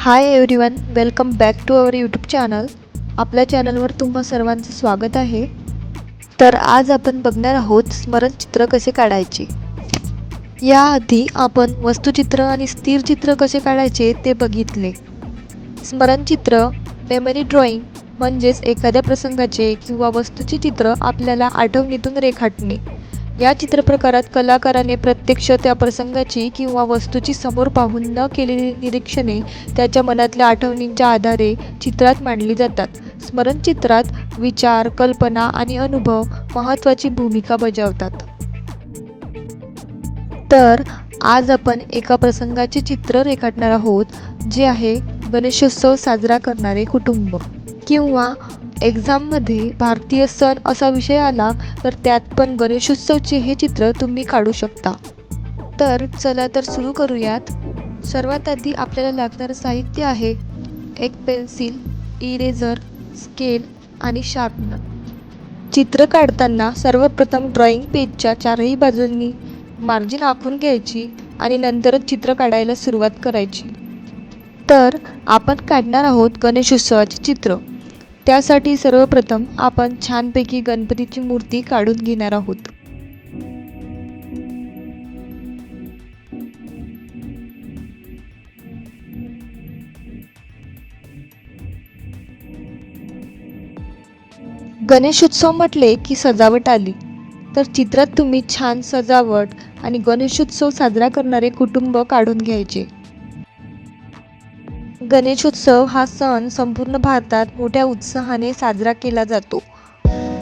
Hi everyone welcome back to our YouTube channel आपल्या चॅनलवर तुम्हा सर्वांचं स्वागत आहे. तर आज आपण बघणार आहोत स्मरणचित्र कसे काढायचे. याआधी आपण वस्तुचित्र आणि स्थिरचित्र कसे काढायचे ते बघितले. स्मरणचित्र मेमरी ड्रॉइंग म्हणजेच एखाद्या प्रसंगाचे किंवा वस्तूचे चित्र आपल्याला आठवणीतून रेखाटणे. या चित्रप्रकारात कलाकाराने प्रत्यक्ष त्या प्रसंगाची किंवा वस्तूची समोर पाहून न केलेली निरीक्षणे त्याच्या मनातल्या आठवणींच्या आधारे चित्रात मांडली जातात. स्मरणचित्रात विचार कल्पना आणि अनुभव महत्त्वाची भूमिका बजावतात. तर आज आपण एका प्रसंगाचे चित्र रेखाटणार आहोत जे आहे गणेशोत्सव साजरा करणारे कुटुंब. किंवा एक्झाममध्ये भारतीय सण असा विषय आला तर त्यात पण गणेशोत्सवचे हे चित्र तुम्ही काढू शकता. तर चला तर सुरू करूयात. सर्वात आधी आपल्याला लागणारं साहित्य आहे एक पेन्सिल इरेझर स्केल आणि शार्पनर. चित्र काढताना सर्वप्रथम ड्रॉइंग पेजच्या चारही बाजूंनी मार्जिन आखून घ्यायची आणि नंतरच चित्र काढायला सुरुवात करायची. तर आपण काढणार आहोत गणेशोत्सवाचे चित्र. त्यासाठी सर्वप्रथम आपण छानपैकी गणपतीची मूर्ती काढून घेणार आहोत. गणेशोत्सव म्हटले की सजावट आली. तर चित्रात तुम्ही छान सजावट आणि गणेशोत्सव साजरा करणारे कुटुंब काढून घ्यायचे. गणेशोत्सव हा सण संपूर्ण भारतात मोठ्या उत्साहाने साजरा केला जातो.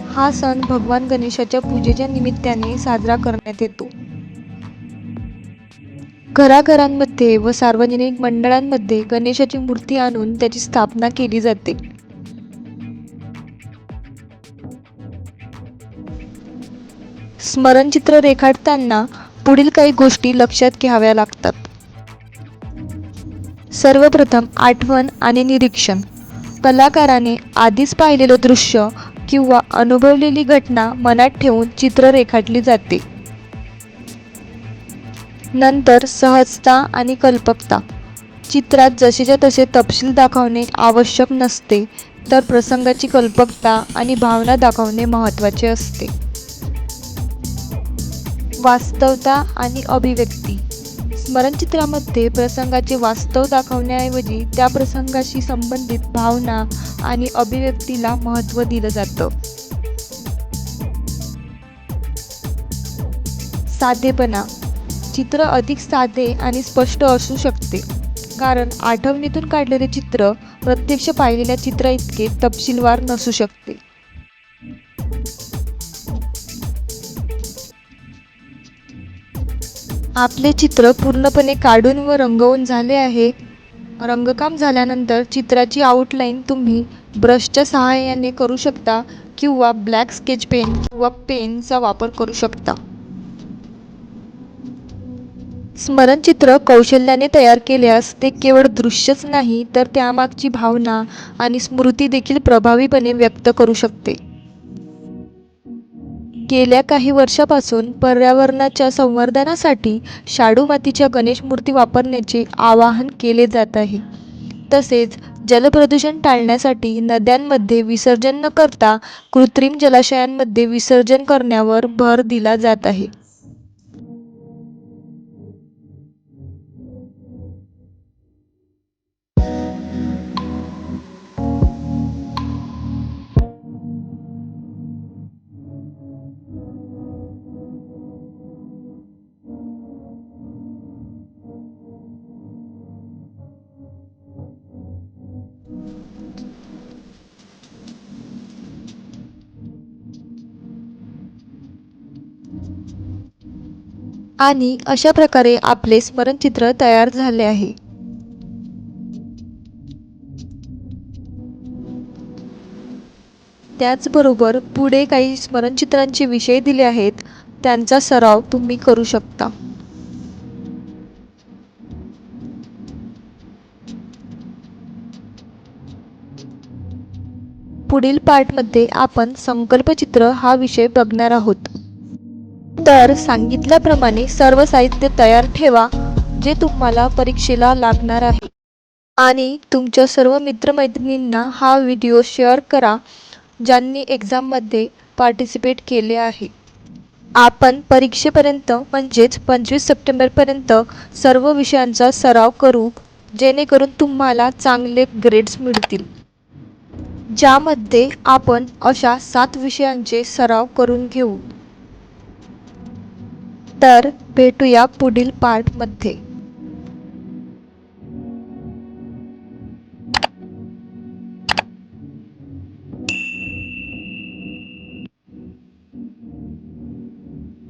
हा सण भगवान गणेशाच्या पूजेच्या निमित्ताने साजरा करण्यात येतो. घराघरांमध्ये व सार्वजनिक मंडळांमध्ये गणेशाची मूर्ती आणून त्याची स्थापना केली जाते. स्मरणचित्र रेखाटताना पुढील काही गोष्टी लक्षात घ्याव्या लागतात. सर्वप्रथम आठवण आणि निरीक्षण. कलाकाराने आधीच पाहिलेलं दृश्य किंवा अनुभवलेली घटना मनात ठेवून चित्र रेखाटली जाते. नंतर सहजता आणि कल्पकता. चित्रात जसेच्या तसे तपशील दाखवणे आवश्यक नसते तर प्रसंगाची कल्पकता आणि भावना दाखवणे महत्त्वाचे असते. वास्तवता आणि अभिव्यक्ती. स्मरणचित्रामध्ये प्रसंगाचे वास्तव दाखवण्याऐवजी त्या प्रसंगाशी संबंधित भावना आणि अभिव्यक्तीला महत्त्व दिलं जातं. साधेपणा. चित्र अधिक साधे आणि स्पष्ट असू शकते. कारण आठवणीतून काढलेले चित्र प्रत्यक्ष पाहिलेल्या चित्रा इतके तपशीलवार नसू शकते. आपले चित्र पूर्णपणे काढून व रंगवून झाले आहे. रंगकाम झाल्यानंतर चित्राची आउटलाईन तुम्ही ब्रशच्या सहाय्याने करू शकता किंवा ब्लॅक स्केच पेन किंवा पेनचा वापर करू शकता. स्मरणचित्र कौशल्याने तयार केल्यास ते केवळ दृश्यच नाही तर त्यामागची भावना आणि स्मृती देखील प्रभावीपणे व्यक्त करू शकते. गेल्या काही वर्षापासून पर्यावरणाच्या संवर्धनासाठी शाडू मातीच्या गणेश मूर्ती वापरण्याचे आवाहन केले जात आहे. तसेच जलप्रदूषण टाळण्यासाठी नद्यांमध्ये विसर्जन न करता कृत्रिम जलाशयांमध्ये विसर्जन करण्यावर भर दिला जात आहे. आणि अशा प्रकारे आपले स्मरणचित्र तयार झाले आहे. त्याचबरोबर पुढे काही स्मरणचित्रांचे विषय दिले आहेत त्यांचा सराव तुम्ही करू शकता. पुढील पार्टमध्ये आपण संकल्पचित्र हा विषय बघणार आहोत. तर सांगितल्याप्रमाणे सर्व साहित्य तयार ठेवा जे तुम्हाला परीक्षेला लागणार आहे. आणि तुमच्या सर्व मित्रमैत्रिणींना हा व्हिडिओ शेअर करा ज्यांनी एक्झाममध्ये पार्टिसिपेट केले आहे. आपण परीक्षेपर्यंत म्हणजेच पंचवीस सप्टेंबरपर्यंत सर्व विषयांचा सराव करू जेणेकरून तुम्हाला चांगले ग्रेड्स मिळतील. ज्यामध्ये आपण अशा सात विषयांचे सराव करून घेऊ. तर भेटूया पुढील पार्टमध्ये